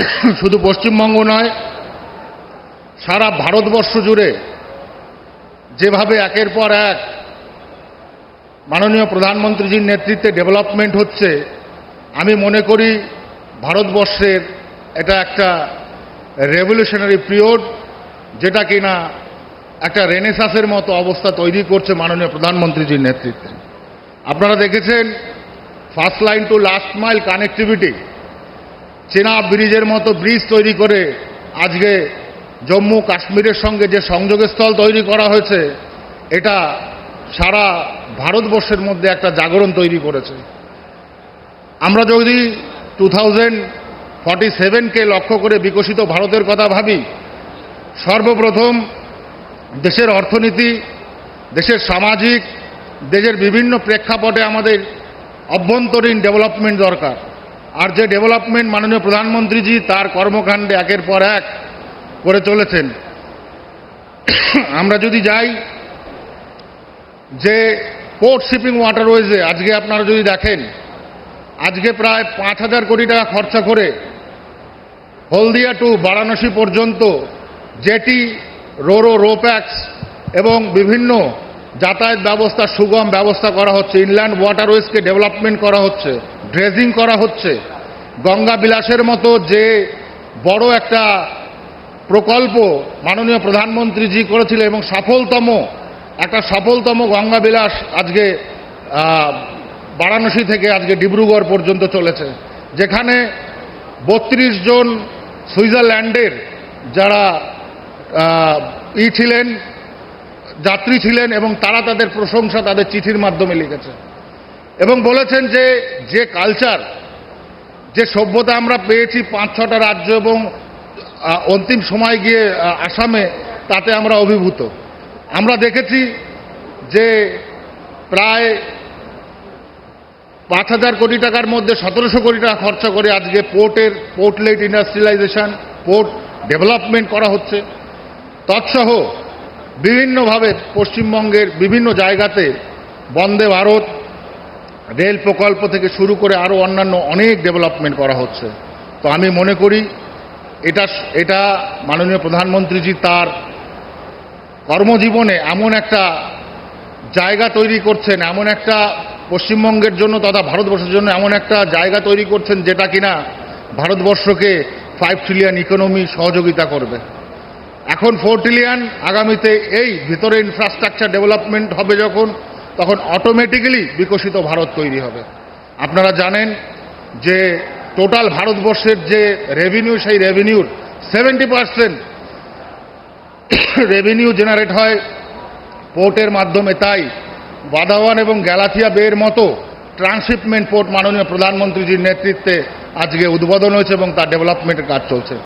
শুধু পশ্চিমবঙ্গ নয়, সারা ভারতবর্ষ জুড়ে যেভাবে একের পর এক মাননীয় প্রধানমন্ত্রীজির নেতৃত্বে ডেভেলপমেন্ট হচ্ছে, আমি মনে করি ভারতবর্ষের এটা একটা রেভলিউশনারি পিরিয়ড, যেটা কিনা একটা রেনেসাসের মতো অবস্থা তৈরি করছে মাননীয় প্রধানমন্ত্রীজির নেতৃত্বে। আপনারা দেখেছেন, first line to last mile connectivity চেনা ব্রিজের মতো ব্রিজ তৈরি করে আজকে জম্মু কাশ্মীরের সঙ্গে যে সংযোগের স্থল তৈরি করা হয়েছে, এটা সারা ভারতবর্ষের মধ্যে একটা জাগরণ তৈরি করেছে। আমরা যদি টু থাউজেন্ড ফর্টি সেভেনকে লক্ষ্য করে বিকশিত ভারতের কথা ভাবি, সর্বপ্রথম দেশের অর্থনীতি, দেশের সামাজিক, দেশের বিভিন্ন প্রেক্ষাপটে আমাদের অভ্যন্তরীণ ডেভেলপমেন্ট দরকার। আর যে ডেভেলপমেন্ট মাননীয় প্রধানমন্ত্রীজি তার কর্মকাণ্ডে একের পর এক করে চলেছেন। আমরা যদি যাই যে পোর্ট শিপিং ওয়াটারওয়েজে, আজকে আপনারা যদি দেখেন, আজকে প্রায় পাঁচ হাজার কোটি টাকা খরচা করে হলদিয়া টু বারাণসী পর্যন্ত জেটি, রোরো, রোপ্যাক্স এবং বিভিন্ন যাতায়াত ব্যবস্থা, সুগম ব্যবস্থা করা হচ্ছে। ইনল্যান্ড ওয়াটারওয়েজকে ডেভেলপমেন্ট করা হচ্ছে। ড্রেজিং করা হচ্ছে। গঙ্গা বিলাসের মতো যে বড় একটা প্রকল্প মাননীয় প্রধানমন্ত্রীজি করেছিলেন এবং সফলতম, একটা সফলতম গঙ্গা বিলাস আজকে বারাণসী থেকে আজকে ডিব্রুগড় পর্যন্ত চলেছে। যেখানে বত্রিশ জন সুইজারল্যান্ডের যারা ই ছিলেন, যাত্রী ছিলেন এবং তারা তাদের প্রশংসা তাদের চিঠির মাধ্যমে লিখেছে। এবং বলেছেন যে যে কালচার যে সভ্যতা আমরা পেয়েছি পাঁচ ছটা রাজ্য এবং অন্তিম সময় গিয়ে আসামে, তাতে আমরা অভিভূত। আমরা দেখেছি যে প্রায় পাঁচ হাজার কোটি টাকার মধ্যে সতেরোশো কোটি টাকা খরচা করে আজকে পোর্টের পোর্টলেট ইন্ডাস্ট্রিয়ালাইজেশন, পোর্ট ডেভেলপমেন্ট করা হচ্ছে। তৎসহ বিভিন্নভাবে পশ্চিমবঙ্গের বিভিন্ন জায়গাতে বন্দে ভারত রেল প্রকল্প থেকে শুরু করে আরও অন্যান্য অনেক ডেভেলপমেন্ট করা হচ্ছে। তো আমি মনে করি এটা এটা মাননীয় প্রধানমন্ত্রীজি তার কর্মজীবনে এমন একটা জায়গা তৈরি করছেন, এমন একটা পশ্চিমবঙ্গের জন্য তথা ভারতবর্ষের জন্য এমন একটা জায়গা তৈরি করছেন যেটা কিনা ভারতবর্ষকে ফাইভ ট্রিলিয়ন ইকোনমি সহযোগিতা করবে। এখন ফোর ট্রিলিয়ন আগামীতে এই ভিতরে ইনফ্রাস্ট্রাকচার ডেভেলপমেন্ট হবে যখন তখন অটোমেটিক্যালি বিকশিত ভারত তৈরি হবে। আপনারা জানেন যে টোটাল ভারতবর্ষের যে রেভিনিউ সেই রেভিনিউর সেভেন্টি পার্সেন্ট রেভিনিউ জেনারেট হয় পোর্টের মাধ্যমে। তাই বাদাওয়ান এবং গ্যালাথিয়া বের মতো ট্রান্সশিপমেন্ট পোর্ট মাননীয় প্রধানমন্ত্রীজির নেতৃত্বে আজকে উদ্বোধন হয়েছে এবং তার ডেভেলপমেন্টের কাজ চলছে।